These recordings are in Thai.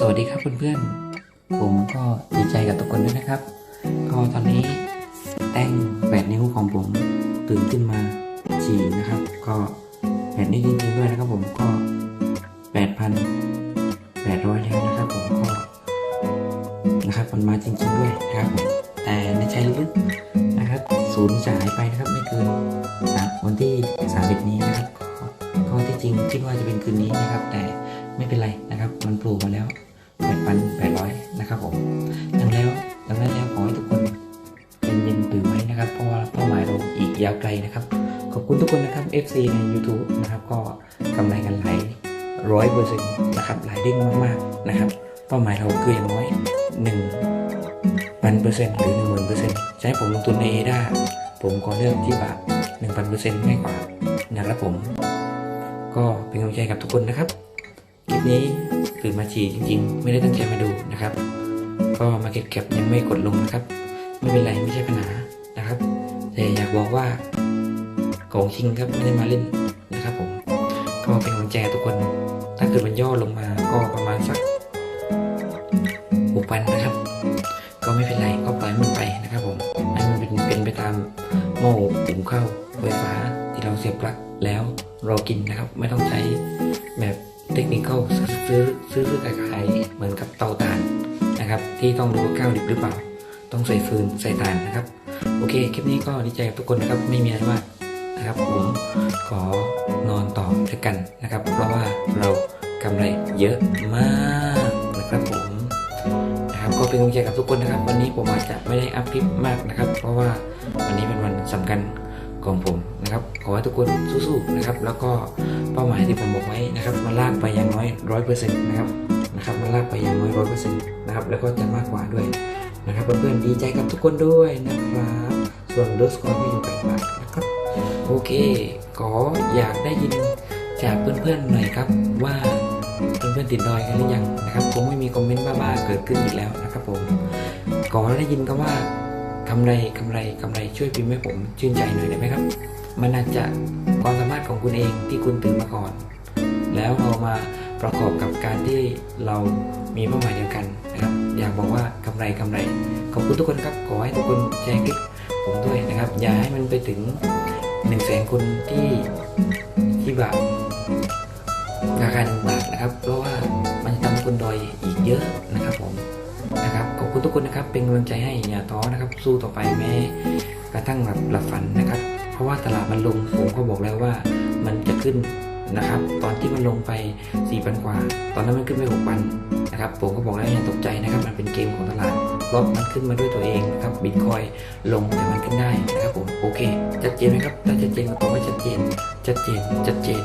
สวัสดีครับเพื่อนๆ ผมก็ดีใจกับทุกคนด้วยนะครับ ก็ตอนนี้แต้งแปดนิ้วของผมตื่นขึ้นมาฉี่นะครับ ก็แปดนิ้วจริงๆด้วยนะครับผมก็แปดพันแปดร้อยแล้วนะครับผมก็นะครับมันมาจริงๆด้วยนะครับผมแต่ในใจลึกๆนะครับศูนย์จะหายไปนะครับไม่เกินสามวันที่สามเอ็ดนี้นะครับก็ที่จริงคิดว่าจะเป็นคืนนี้นะครับ แต่ไม่เป็นไรนะครับ มันโผล่มาแล้ว แปดพันแปดร้อยนะครับผมดังแล้วดังนั้นแล้วขอให้ทุกคนเป็นเย็นตื่นไว้นะครับ เพราะว่าเป้าหมายเราอีกยาวไกลนะครับ ขอบคุณทุกคนนะครับ FC ใน YouTube นะครับ ก็กำไรกันหลายร้อยเปอร์เซ็นต์นะครับหลายเด้งมากๆนะครับ เป้าหมายเราคืออย่างน้อยหนึ่งพันเปอร์เซ็นต์หรือหนึ่งหมื่นเปอร์เซ็นต์จะให้ผมลงทุนในเอดาผมก็เลือกที่แบบหนึ่งพันเปอร์เซ็นต์ง่ายกว่านะครับผม ก็เป็นกำลังใจกับทุกคนนะครับคลิปนี้ ตื่นมาฉี่จริง ๆ ไม่ได้ตั้งใจมาดูนะครับ ก็มาเก็บเก็บยังไม่กดลงนะครับ ไม่เป็นไรไม่ใช่ปัญหานะครับ แต่อยากบอกว่าของจริงครับไม่ได้มาเล่นนะครับผมก็เป็นกำลังใจกทุกคน ถ้าเกิดมันย่อลงมาก็ประมาณสักหกพันนะครับ ก็ไม่เป็นไรก็ปล่อยมันไปนะครับผมให้มันเป็นเป็นไปตามหม้อหุงข้าวไฟฟ้าที่เราเสียบปลั๊กแล้วรอกินนะครับ ไม่ต้องใช้ เทคนิคซื้อซื้อซื้อขายเหมือนกับเตาถ่านนะครับ ที่ต้องดูว่าข้าวดิบหรือเปล่า ต้องใส่ฟืนใส่ถ่านนะครับ โอเค คลิปนี้ก็ดีใจกับทุกคนนะครับ ไม่มีอะไรมากนะครับ ผมขอนอนต่อด้วยกันนะครับ เพราะว่าเรากำไรเยอะมากนะครับผมนะครับก็เป็นกำลังใจกับทุกคนนะครับ วันนี้ผมอาจจะไม่ได้อัพคลิปมากนะครับ เพราะว่าวันนี้เป็นวันสำคัญ ของผมนะครับ ขอให้ทุกคนสู้ๆนะครับ แล้วก็เป้าหมายที่ผมบอกไว้นะครับ มันลากไปอย่างน้อยร้อยเปอร์เซ็นต์นะครับนะครับ มันลากไปอย่างน้อยร้อยเปอร์เซ็นต์นะครับ แล้วก็จะมากกว่าด้วยนะครับเพื่อนๆดีใจกับทุกคนด้วยนะครับ ส่วนเดอสกอร์ก็อยู่แปดบาทนะครับ โอเค ขออยากได้ยินจากเพื่อนๆหน่อยครับว่าเพื่อนๆติดดอยกันหรือยังนะครับคงไม่มีคอมเมนต์บ้าๆเกิดขึ้นอีกแล้วนะครับผมขอได้ยินก็ว่า กำไรกำไรกำไรช่วยพิมพ์ให้ผมชื่นใจหน่อยได้ไหมครับ มันอาจจะความสามารถของคุณเองที่คุณตื่นมาก่อน แล้วเรามาประกอบกับการที่เรามีเป้าหมายเดียวกันนะครับ อยากบอกว่ากำไรกำไรขอบคุณทุกคนครับขอให้ทุกคนแชร์คลิปผมด้วยนะครับ อย่าให้มันไปถึงหนึ่งแสนคนที่ที่แบบราคาหนึ่งบาทนะครับ เพราะว่ามันทำคนดอยอีกเยอะนะครับผม นะครับขอบคุณทุกคนนะครับเป็นกำลังใจให้อย่าท้อนะครับ สู้ต่อไปแม้กระทั่งแบบหลับฝันนะครับ เพราะว่าตลาดมันลงผมก็บอกแล้วว่ามันจะขึ้นนะครับ ตอนที่มันลงไป4พันกว่า ตอนนั้นมันขึ้นไป6พันนะครับผมก็บอกแล้วอย่าตกใจนะครับ มันเป็นเกมของตลาดรอบมันขึ้นมาด้วยตัวเองนะครับบิตคอยลงแต่มันขึ้นได้นะครับผมโอเคชัดเจนไหมครับถ้าชัดเจนก็ตอบว่าชัดเจนชัดเจนชัดเจน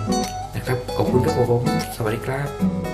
นะครับขอบคุณครับผมสวัสดีครับ